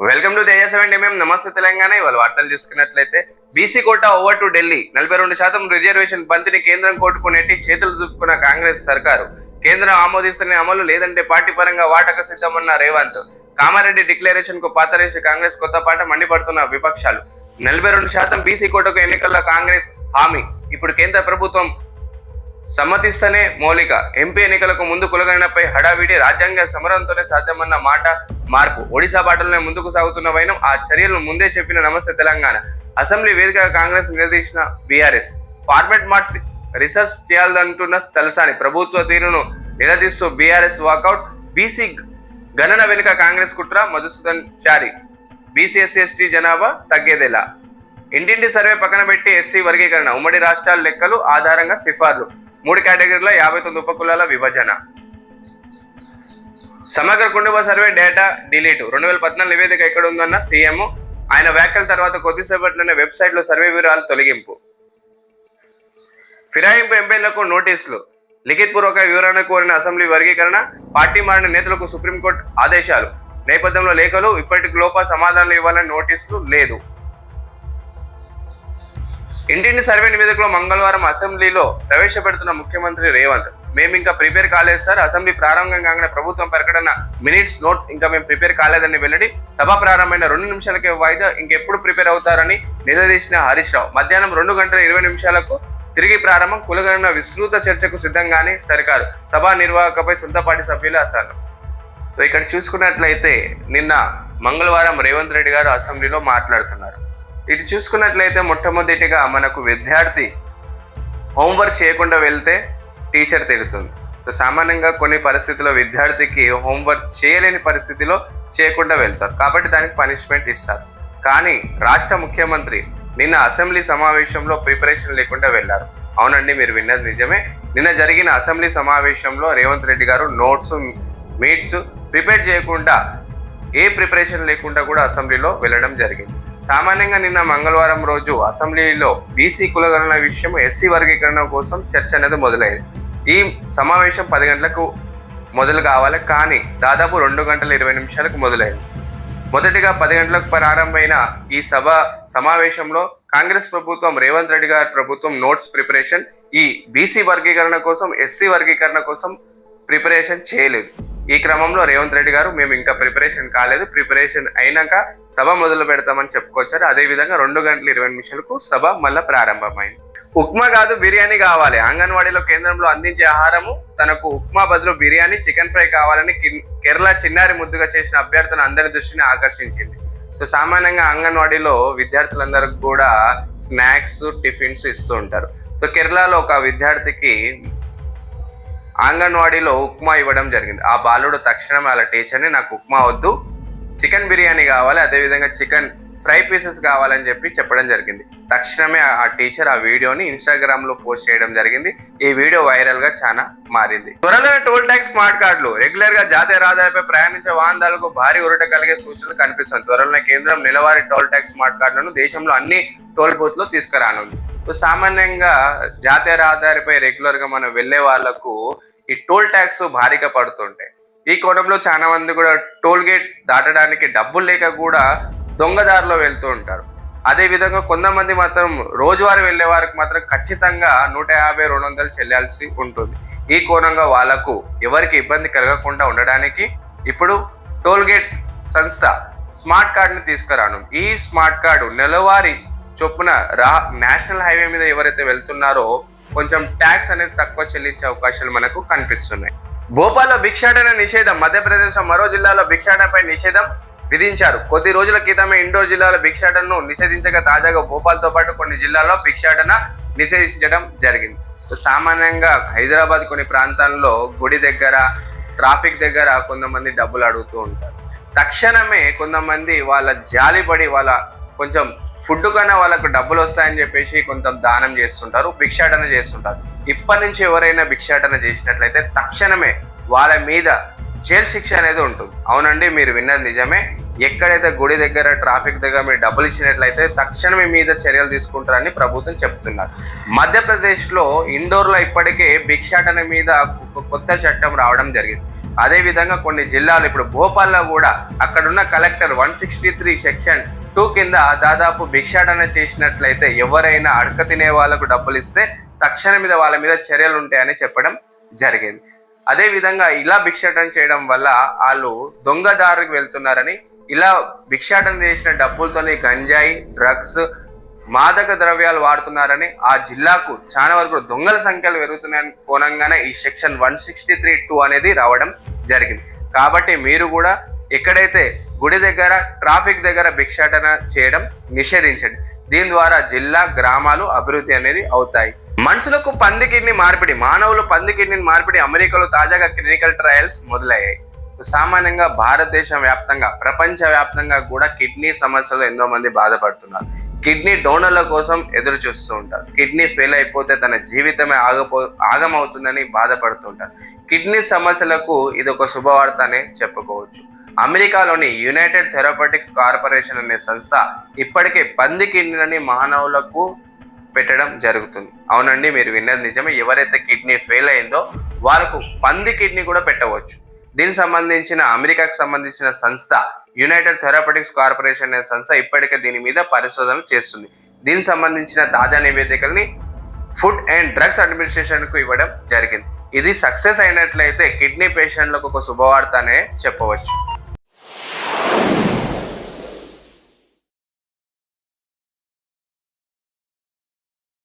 Welcome to Teja seven మేము నమస్తే తెలంగాణ. ఇవాళ వార్తలు చూసుకున్నట్లయితే BC quota over to Delhi. నలభై రెండు శాతం రిజర్వేషన్ బంతిని కేంద్రం కోర్టుకు చేతులు దుప్పుకున్న కాంగ్రెస్ సర్కారు. కేంద్రం ఆమోదిస్తున్న అమలు లేదంటే పార్టీ పరంగా వాటక సిద్ధమన్న రేవంత్. కామారెడ్డి డిక్లరేషన్కు పాతరేసి కాంగ్రెస్ కొత్త పాట మండిపడుతున్న విపక్షాలు. నలభై రెండు శాతం బీసీ కోటకు ఎన్నికల్లో కాంగ్రెస్ హామీ. ఇప్పుడు కేంద్ర ప్రభుత్వం సమ్మతిస్తేనే మౌలిక. ఎంపీ ఎన్నికలకు ముందు కులగణనపై హడావిడి రాజ్యాంగ సమరంతోనే సాధ్యమన్న మాట మార్పు. ఒడిశా బాటలోనే ముందుకు సాగుతున్న వైనం ఆ చర్యలను ముందే చెప్పిన నమస్తే తెలంగాణ. అసెంబ్లీ వేదిక కాంగ్రెస్ నిలదీసిన బీఆర్ఎస్. ఫార్మెట్ మార్క్స్ రీసెర్చ్ చేయాలంటున్న తలసాని. ప్రభుత్వ తీరును నిలదీస్తూ బీఆర్ఎస్ వాకౌట్. బీసీ గణన వెనుక కాంగ్రెస్ కుట్ర మధుసూదన్ చారి. బీసీఎస్ఎస్టీ ఎస్టీ జనాభా తగ్గేదేలా. ఇంటింటి సర్వే పక్కన పెట్టి ఎస్సీ వర్గీకరణ. ఉమ్మడి రాష్ట్రాల లెక్కలు ఆధారంగా సిఫార్లు మూడు కేటగిరీల యాభై తొమ్మిది ఉపకులాల విభజన. సమగ్ర కుటుంబ సర్వే డేటా డిలీట్. రెండు వేల పద్నాలుగు నివేదిక ఎక్కడ ఉందన్న సీఎం ఆయన వ్యాఖ్యల తర్వాత కొద్దిసేపట్లోనే వెబ్సైట్లో సర్వే వివరాలు తొలగింపు. ఫిరాయింపు ఎంపీలకు నోటీసులు. లిఖిత్ పూర్వక వివరణ కోరిన అసెంబ్లీ వర్గీకరణ పార్టీ మారిన నేతలకు సుప్రీంకోర్టు ఆదేశాలు. నేపథ్యంలో లేఖలు ఇప్పటికి లోప సమాధానాలు ఇవ్వాలని నోటీసులు లేదు. ఇంటింటి సర్వే నివేదికలో మంగళవారం అసెంబ్లీలో ప్రవేశపెడుతున్న ముఖ్యమంత్రి రేవంత్. మేము ఇంకా ప్రిపేర్ కాలేదు సార్. అసెంబ్లీ ప్రారంభం కాగానే ప్రభుత్వం ప్రకటన మినిట్స్ నోట్స్ ఇంకా మేము ప్రిపేర్ కాలేదని వెల్లడి సభ ప్రారంభమైన రెండు నిమిషాలకే వాయిదా ఇంకెప్పుడు ప్రిపేర్ అవుతారని నిలదీసిన హరీష్ రావు. మధ్యాహ్నం రెండు గంటల ఇరవై నిమిషాలకు తిరిగి ప్రారంభం కులగణ విస్తృత చర్చకు సిద్ధంగానే సరికారు సభా నిర్వాహకపై సొంతపాటి సభ్యులు అసలు. సో ఇక్కడ చూసుకున్నట్లయితే నిన్న మంగళవారం రేవంత్ రెడ్డి గారు అసెంబ్లీలో మాట్లాడుతున్నారు. ఇటు చూసుకున్నట్లయితే మొట్టమొదటిగా మనకు విద్యార్థి హోంవర్క్ చేయకుండా వెళ్తే టీచర్ తిడుతుంది. సో సామాన్యంగా కొన్ని పరిస్థితుల్లో విద్యార్థికి హోంవర్క్ చేయలేని పరిస్థితిలో చేయకుండా వెళ్తారు. కాబట్టి దానికి పనిష్మెంట్ ఇస్తారు. కానీ రాష్ట్ర ముఖ్యమంత్రి నిన్న అసెంబ్లీ సమావేశంలో ప్రిపరేషన్ లేకుండా వెళ్ళారు. అవునండి మీరు విన్నది నిజమే. నిన్న జరిగిన అసెంబ్లీ సమావేశంలో రేవంత్ రెడ్డి గారు నోట్స్ మీట్స్ ప్రిపేర్ చేయకుండా ఏ ప్రిపరేషన్ లేకుండా కూడా అసెంబ్లీలో వెళ్ళడం జరిగింది. సామాన్యంగా నిన్న మంగళవారం రోజు అసెంబ్లీలో బీసీ కులగణన విషయం ఎస్సీ వర్గీకరణ కోసం చర్చ అనేది మొదలైంది. ఈ సమావేశం పది గంటలకు మొదలు కావాలి కానీ దాదాపు రెండు గంటల ఇరవై నిమిషాలకు మొదలైంది. మొదటిగా పది గంటలకు ప్రారంభమైన ఈ సభ సమావేశంలో కాంగ్రెస్ ప్రభుత్వం రేవంత్ రెడ్డి గారి ప్రభుత్వం నోట్స్ ప్రిపరేషన్ ఈ బీసీ వర్గీకరణ కోసం ఎస్సీ వర్గీకరణ కోసం ప్రిపరేషన్ చేయలేదు. ఈ క్రమంలో రేవంత్ రెడ్డి గారు మేము ఇంకా ప్రిపరేషన్ కాలేదు. ప్రిపరేషన్ అయినాక సభ మొదలు పెడతామని చెప్పుకొచ్చారు. అదే విధంగా రెండు గంటల ఇరవై నిమిషాలకు సభ మళ్ళా ప్రారంభమైంది. ఉప్మా కాదు బిర్యానీ కావాలి. అంగన్వాడీలో కేంద్రంలో అందించే ఆహారము తనకు ఉప్మా బదులు బిర్యానీ చికెన్ ఫ్రై కావాలని కేరళ చిన్నారి ముద్దుగా చేసిన అభ్యర్థన అందరి దృష్టిని ఆకర్షించింది. సో సామాన్యంగా అంగన్వాడీలో విద్యార్థులందరికీ కూడా స్నాక్స్ టిఫిన్స్ ఇస్తూ ఉంటారు. సో కేరళలో ఒక విద్యార్థికి అంగన్వాడీలో ఉప్మా ఇవ్వడం జరిగింది. ఆ బాలుడు తక్షణమే అలా టీచర్ని నాకు ఉప్మా వద్దు చికెన్ బిర్యానీ కావాలి అదేవిధంగా చికెన్ ఫ్రై పీసెస్ కావాలని చెప్పి చెప్పడం జరిగింది. తక్షణమే ఆ- టీచర్ ఆ వీడియోని ఇన్స్టాగ్రామ్లో పోస్ట్ చేయడం జరిగింది. ఈ వీడియో వైరల్గా చాలా మారింది. త్వరలో టోల్ ట్యాక్స్ స్మార్ట్ కార్డులు రెగ్యులర్గా జాతీయ రహదారిపై ప్రయాణించే వాహనాలకు భారీ ఉరట కలిగే సూచనలు కనిపిస్తుంది త్వరలోనే కేంద్రం నెలవారీ టోల్ ట్యాక్స్ స్మార్ట్ కార్డులను దేశంలో అన్ని టోల్ బూత్లో తీసుకురానుంది. సామాన్యంగా జాతీయ రహదారిపై రెగ్యులర్గా మనం వెళ్ళే వాళ్ళకు ఈ టోల్ ట్యాక్స్ భారీగా పడుతుంటాయి. ఈ కోణంలో చాలా మంది కూడా టోల్ గేట్ దాటడానికి డబ్బులు లేక కూడా దొంగదారిలో వెళ్తూ ఉంటారు. అదేవిధంగా కొంతమంది మాత్రం రోజువారీ వెళ్ళే వారికి మాత్రం ఖచ్చితంగా నూట యాభై రెండు వందలు చెల్లాల్సి ఉంటుంది. ఈ కోణంగా వాళ్ళకు ఎవరికి ఇబ్బంది కలగకుండా ఉండడానికి ఇప్పుడు టోల్ గేట్ సంస్థ స్మార్ట్ కార్డుని తీసుకురాను ఈ స్మార్ట్ కార్డు నెలవారీ చొప్పున రా నేషనల్ హైవే మీద ఎవరైతే వెళ్తున్నారో కొంచెం ట్యాక్స్ అనేది తక్కువ చెల్లించే అవకాశాలు మనకు కనిపిస్తున్నాయి. భోపాల్లో భిక్షాటన నిషేధం మధ్యప్రదేశ్ మరో జిల్లాలో భిక్షాటనపై నిషేధం విధించారు. కొద్ది రోజుల క్రితమే ఇండోర్ జిల్లాలో భిక్షాటనను నిషేధించగా తాజాగా భోపాల్తో పాటు కొన్ని జిల్లాల్లో భిక్షాటన నిషేధించడం జరిగింది. సో సామాన్యంగా హైదరాబాద్ కొన్ని ప్రాంతాల్లో గుడి దగ్గర ట్రాఫిక్ దగ్గర కొంతమంది డబ్బులు అడుగుతూ ఉంటారు. తక్షణమే కొంతమంది వాళ్ళ జాలిపడి వాళ్ళ కొంచెం ఫుడ్ కన్నా వాళ్ళకు డబ్బులు వస్తాయని చెప్పేసి కొంత దానం చేస్తుంటారు భిక్షాటన చేస్తుంటారు. ఇప్పటి నుంచి ఎవరైనా భిక్షాటన చేసినట్లయితే తక్షణమే వాళ్ళ మీద జైలు శిక్ష అనేది ఉంటుంది. అవునండి మీరు విన్నది నిజమే. ఎక్కడైతే గుడి దగ్గర ట్రాఫిక్ దగ్గర మీరు డబ్బులు ఇచ్చినట్లయితే తక్షణమే మీద చర్యలు తీసుకుంటారని ప్రభుత్వం చెప్తున్నారు. మధ్యప్రదేశ్లో ఇండోర్లో ఇప్పటికే భిక్షాటన మీద కొత్త చట్టం రావడం జరిగింది. అదేవిధంగా కొన్ని జిల్లాలు ఇప్పుడు భోపాల్లో కూడా అక్కడున్న collector one sixty three section two కింద దాదాపు భిక్షాటన చేసినట్లయితే ఎవరైనా అడక తినే వాళ్ళకు డబ్బులు ఇస్తే తక్షణ మీద వాళ్ళ మీద చర్యలు ఉంటాయని చెప్పడం జరిగింది. అదే విధంగా ఇలా భిక్షాటన చేయడం వల్ల వాళ్ళు దొంగదారికి వెళ్తున్నారని ఇలా భిక్షాటన చేసిన డబ్బులతోని గంజాయి డ్రగ్స్ మాదక ద్రవ్యాలు వాడుతున్నారని ఆ జిల్లాకు చాలా వరకు దొంగల సంఖ్యలు పెరుగుతున్నాయని కోణంగానే ఈ section one sixty three two అనేది రావడం జరిగింది. కాబట్టి మీరు కూడా ఎక్కడైతే గుడి దగ్గర ట్రాఫిక్ దగ్గర భిక్షాటన చేయడం నిషేధించండి. దీని ద్వారా జిల్లా గ్రామాలు అభివృద్ధి అనేది అవుతాయి. మనుషులకు పంది కిడ్నీ మార్పిడి మానవులు పంది కిడ్నీ మార్పిడి అమెరికాలో తాజాగా క్లినికల్ ట్రయల్స్ మొదలయ్యాయి. సామాన్యంగా భారతదేశం వ్యాప్తంగా ప్రపంచ వ్యాప్తంగా కూడా కిడ్నీ సమస్యలు ఎంతో మంది బాధపడుతున్నారు. కిడ్నీ డోనర్ల కోసం ఎదురు చూస్తూ ఉంటారు. కిడ్నీ ఫెయిల్ అయిపోతే తన జీవితమే ఆగపో ఆగమవుతుందని బాధపడుతుంటారు కిడ్నీ సమస్యలకు ఇది ఒక శుభవార్త అనే చెప్పుకోవచ్చు. అమెరికాలోని యునైటెడ్ థెరపటిక్స్ కార్పొరేషన్ అనే సంస్థ ఇప్పటికే పంది కిడ్నీలని మానవులకు పెట్టడం జరుగుతుంది. అవునండి మీరు విన్నది నిజమే. ఎవరైతే కిడ్నీ ఫెయిల్ అయిందో వాళ్ళకు పంది కిడ్నీ కూడా పెట్టవచ్చు. దీనికి సంబంధించిన అమెరికాకు సంబంధించిన సంస్థ యునైటెడ్ థెరపటిక్స్ కార్పొరేషన్ అనే సంస్థ ఇప్పటికే దీని మీద పరిశోధన చేస్తుంది. దీనికి సంబంధించిన తాజా నివేదికల్ని ఫుడ్ అండ్ డ్రగ్స్ అడ్మినిస్ట్రేషన్కు ఇవ్వడం జరిగింది. ఇది సక్సెస్ అయినట్లయితే కిడ్నీ పేషెంట్లకు ఒక శుభవార్త అనే చెప్పవచ్చు.